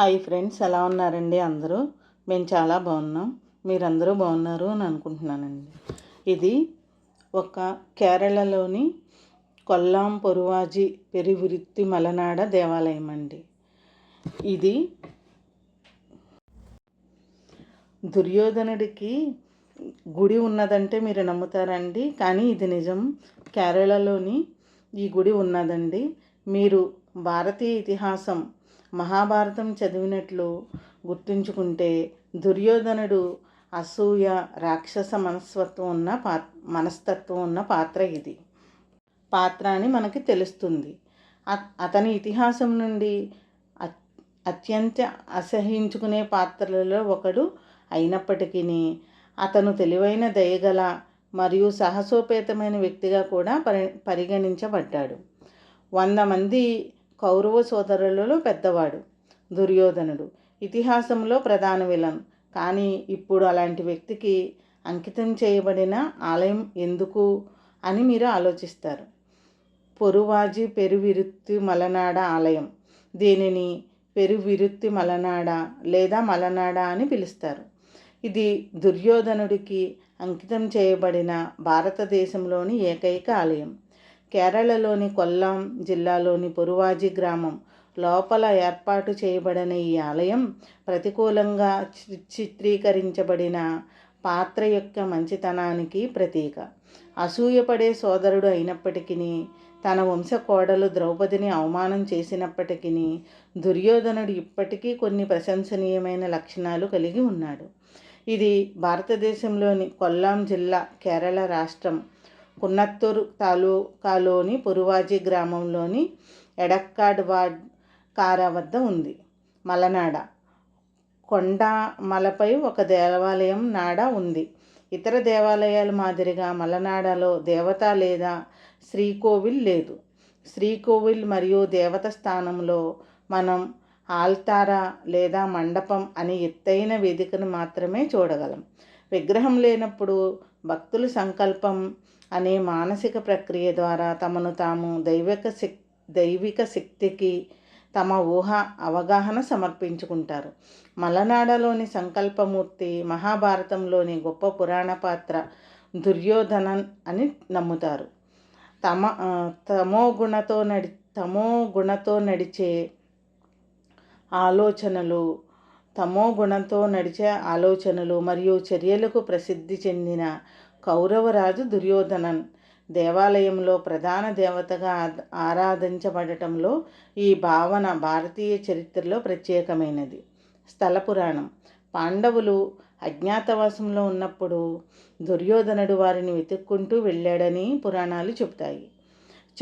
Hi friends ఎలా ఉన్నారండి అందరూ? మేము చాలా బాగున్నాం. మీరందరూ బాగున్నారు అని అనుకుంటున్నానండి. ఇది ఒక కేరళలోని కొల్లాం పొరువాజీ పెరివిరుత్తి మలనాడ దేవాలయం అండి. ఇది దుర్యోధనుడికి గుడి ఉన్నదంటే మీరు నమ్ముతారండి కానీ ఇది నిజం. కేరళలోని ఈ గుడి ఉన్నదండి. మీరు భారతీయ ఇతిహాసం మహాభారతం చదివినట్లు గుర్తుంచుకుంటే దుర్యోధనుడు అసూయ రాక్షస మనస్తత్వం ఉన్న పా మనస్తత్వం ఉన్న పాత్ర ఇది. పాత్ర అని మనకి తెలుస్తుంది. అతని ఇతిహాసం నుండి అత్యంత అసహించుకునే పాత్రలలో ఒకడు అయినప్పటికీ అతను తెలివైన దయగల మరియు సాహసోపేతమైన వ్యక్తిగా కూడా పరి పరిగణించబడ్డాడు. వంద మంది కౌరవ సోదరులలో పెద్దవాడు దుర్యోధనుడు. ఇతిహాసంలో ప్రధాన విలన్. కానీ ఇప్పుడు అలాంటి వ్యక్తికి అంకితం చేయబడిన ఆలయం ఎందుకు అని మీరు ఆలోచిస్తారు? పొరువాజీ పెరువిరుత్తి మలనాడ ఆలయం. దీనిని? పెరువిరుత్తి మలనాడ లేదా మలనాడ అని పిలుస్తారు. ఇది దుర్యోధనుడికి అంకితం చేయబడిన భారతదేశంలోని ఏకైక ఆలయం. కేరళలోని కొల్లాం జిల్లాలోని పొరువాజి గ్రామం లోపల ఏర్పాటు చేయబడిన ఈ ఆలయం ప్రతికూలంగా చి- చిత్రీకరించబడిన పాత్ర యొక్క మంచితనానికి ప్రతీక. అసూయపడే సోదరుడు అయినప్పటికీ తన వంశ కోడలు ద్రౌపదిని అవమానం చేసినప్పటికీ దుర్యోధనుడు ఇప్పటికీ కొన్ని ప్రశంసనీయమైన లక్షణాలు కలిగి ఉన్నాడు. ఇది భారతదేశంలోని కొల్లాం జిల్లా కేరళ రాష్ట్రం కున్నత్తూరు తాలూకాలోని పురువాజీ గ్రామంలోని ఎడక్కాడ్ వాడ్ కారా వద్ద ఉంది. మలనాడ. కొండ మలపై ఒక దేవాలయం నాడ ఉంది. ఇతర దేవాలయాల మాదిరిగా మలనాడలో దేవత లేదా శ్రీకోవిల్ లేదు. శ్రీకోవిల్ మరియు దేవత స్థానంలో మనం ఆల్తారా లేదా మండపం అని ఎత్తైన వేదికను మాత్రమే చూడగలం. విగ్రహం లేనప్పుడు భక్తులు సంకల్పం అనే మానసిక ప్రక్రియ ద్వారా తమను తాము దైవిక శక్ దైవిక శక్తికి తమ ఊహ అవగాహన సమర్పించుకుంటారు. మలనాడలోని సంకల్పమూర్తి మహాభారతంలోని గొప్ప పురాణ పాత్ర దుర్యోధనన్ అని నమ్ముతారు. తమ తమో గుణతో నడి తమో గుణతో నడిచే ఆలోచనలు తమో గుణంతో నడిచే ఆలోచనలు మరియు చర్యలకు ప్రసిద్ధి చెందిన కౌరవరాజు దుర్యోధనన్. దేవాలయంలో ప్రధాన దేవతగా ఆరాధించబడటంలో ఈ భావన భారతీయ చరిత్రలో ప్రత్యేకమైనది. స్థల పురాణం. పాండవులు అజ్ఞాతవాసంలో ఉన్నప్పుడు దుర్యోధనుడు వారిని వెతుక్కుంటూ వెళ్ళాడని పురాణాలు చెబుతాయి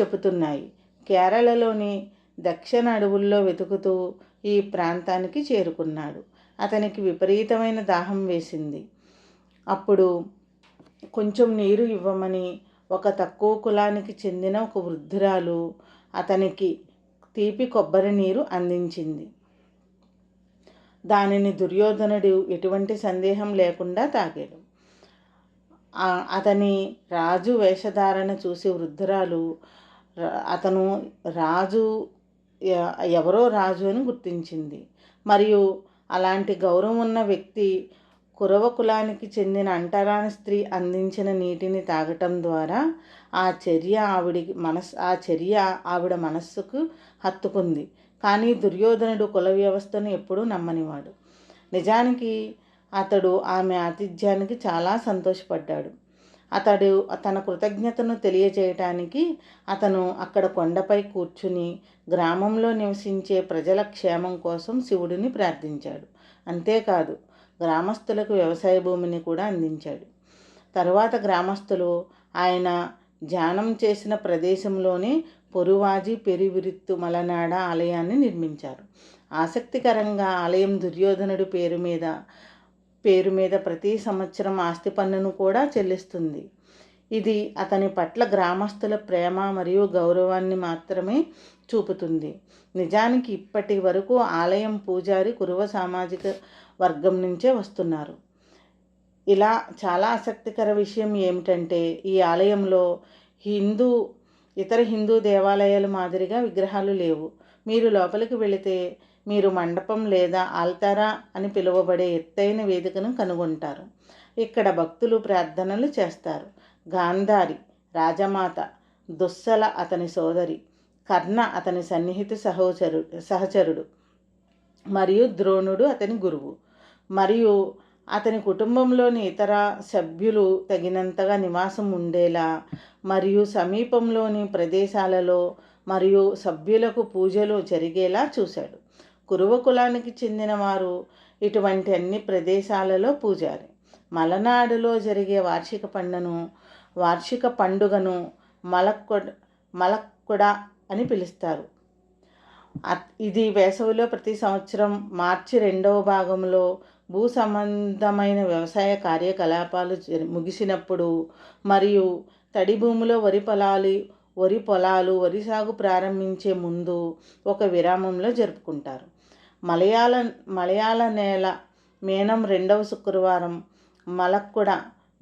చెబుతున్నాయి. కేరళలోని దక్షిణ అడవుల్లో వెతుకుతూ ఈ ప్రాంతానికి చేరుకున్నాడు. అతనికి విపరీతమైన దాహం వేసింది. అప్పుడు కొంచెం నీరు ఇవ్వమని ఒక తక్కువ కులానికి చెందిన ఒక వృద్ధురాలు అతనికి తీపి కొబ్బరి నీరు అందించింది. దానిని దుర్యోధనుడు ఎటువంటి సందేహం లేకుండా తాగాడు. అతని రాజు వేషధారణ చూసి వృద్ధురాలు అతను రాజు ఎవరో రాజు అని గుర్తించింది. మరియు అలాంటి గౌరవం ఉన్న వ్యక్తి కురవ కులానికి చెందిన అంటరాని స్త్రీ అందించిన నీటిని తాగటం ద్వారా ఆ చర్య ఆవిడికి మనస్ ఆ చర్య ఆవిడ మనస్సుకు హత్తుకుంది. కానీ దుర్యోధనుడు కుల వ్యవస్థను ఎప్పుడూ నమ్మనివాడు. నిజానికి అతడు ఆమె ఆతిథ్యానికి చాలా సంతోషపడ్డాడు. అతడు తన కృతజ్ఞతను తెలియజేయటానికి అతను అక్కడ కొండపై కూర్చుని గ్రామంలో నివసించే ప్రజల క్షేమం కోసం శివుడిని ప్రార్థించాడు. అంతేకాదు గ్రామస్తులకు వ్యవసాయ భూమిని కూడా అందించాడు. తర్వాత గ్రామస్తులు ఆయన ధ్యానం చేసిన ప్రదేశంలోనే పొరువాజీ పెరివిరుత్తు మలనాడ ఆలయాన్ని నిర్మించారు. ఆసక్తికరంగా ఆలయం దుర్యోధనుడి పేరు మీద పేరు మీద ప్రతి సంవత్సరం ఆస్తి పన్నును కూడా చెల్లిస్తుంది. ఇది అతని పట్ల గ్రామస్తుల ప్రేమ మరియు గౌరవాన్ని మాత్రమే చూపుతుంది. నిజానికి ఇప్పటి వరకు ఆలయం పూజారి కురువ సామాజిక వర్గం నుంచే వస్తున్నారు. ఇలా చాలా ఆసక్తికర విషయం ఏమిటంటే ఈ ఆలయంలో హిందూ ఇతర హిందూ దేవాలయాల మాదిరిగా విగ్రహాలు లేవు. మీరు లోపలికి వెళితే మీరు మండపం లేదా ఆల్తారా అని పిలువబడే ఎత్తైన వేదికను కనుగొంటారు. ఇక్కడ భక్తులు ప్రార్థనలు చేస్తారు. గాంధారి రాజమాత దుస్సల అతని సోదరి కర్ణ అతని సన్నిహిత సహోచరుడు సహచరుడు మరియు ద్రోణుడు అతని గురువు. మరియు అతని కుటుంబంలోని ఇతర సభ్యులు తగినంతగా నివాసం ఉండేలా మరియు సమీపంలోని ప్రదేశాలలో మరియు సభ్యులకు పూజలు జరిగేలా చూశాడు. కురువ కులానికి చెందిన వారు ఇటువంటి అన్ని ప్రదేశాలలో పూజారి. మలనాడులో జరిగే వార్షిక పండును వార్షిక పండుగను మలక్కొడ మలక్కుడ అని పిలుస్తారు. ఇది వేసవిలో ప్రతి సంవత్సరం మార్చి రెండవ భాగంలో భూ సంబంధమైన వ్యవసాయ కార్యకలాపాలు ముగిసినప్పుడు మరియు తడి భూమిలో వరి పొలాలు వరి పొలాలు వరి సాగు ప్రారంభించే ముందు ఒక విరామంలో జరుపుకుంటారు. మలయాళ మలయాళ నేల మేనం రెండవ శుక్రవారం మలక్కుడ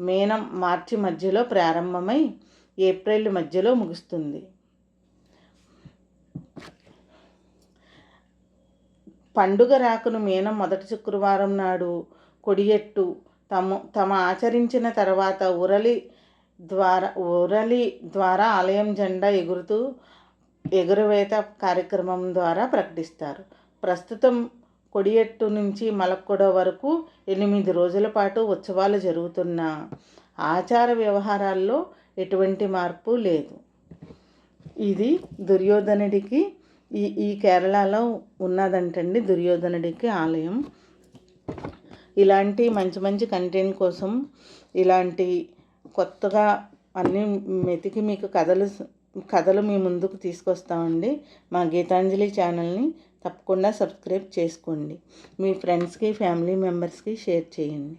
మేనం మార్చి మధ్యలో ప్రారంభమై ఏప్రిల్ మధ్యలో ముగుస్తుంది. పండుగ రాకను మీనం మొదటి శుక్రవారం నాడు కొడియెట్టు తమ తమ ఆచరించిన తర్వాత ఉరలి ద్వారా ఉరలి ద్వారా ఆలయం జెండా ఎగురుతూ ఎగురవేత కార్యక్రమం ద్వారా ప్రకటిస్తారు. ప్రస్తుతం కొడియెట్టు నుంచి మలక్కొడ వరకు ఎనిమిది రోజుల పాటు ఉత్సవాలు జరుగుతున్న ఆచార వ్యవహారాల్లో ఎటువంటి మార్పు లేదు. ఇది దుర్యోధనుడికి ఈ ఈ కేరళలో ఉన్నదంటండి దుర్యోధనుడికి ఆలయం. ఇలాంటి మంచి మంచి కంటెంట్ కోసం ఇలాంటి కొత్తగా అన్ని మెతికి మీకు కథలు కథలు మీ ముందుకు తీసుకొస్తామండి. మా గీతాంజలి ఛానల్ని తప్పకుండా సబ్స్క్రైబ్ చేసుకోండి. మీ ఫ్రెండ్స్కి ఫ్యామిలీ మెంబర్స్కి షేర్ చేయండి.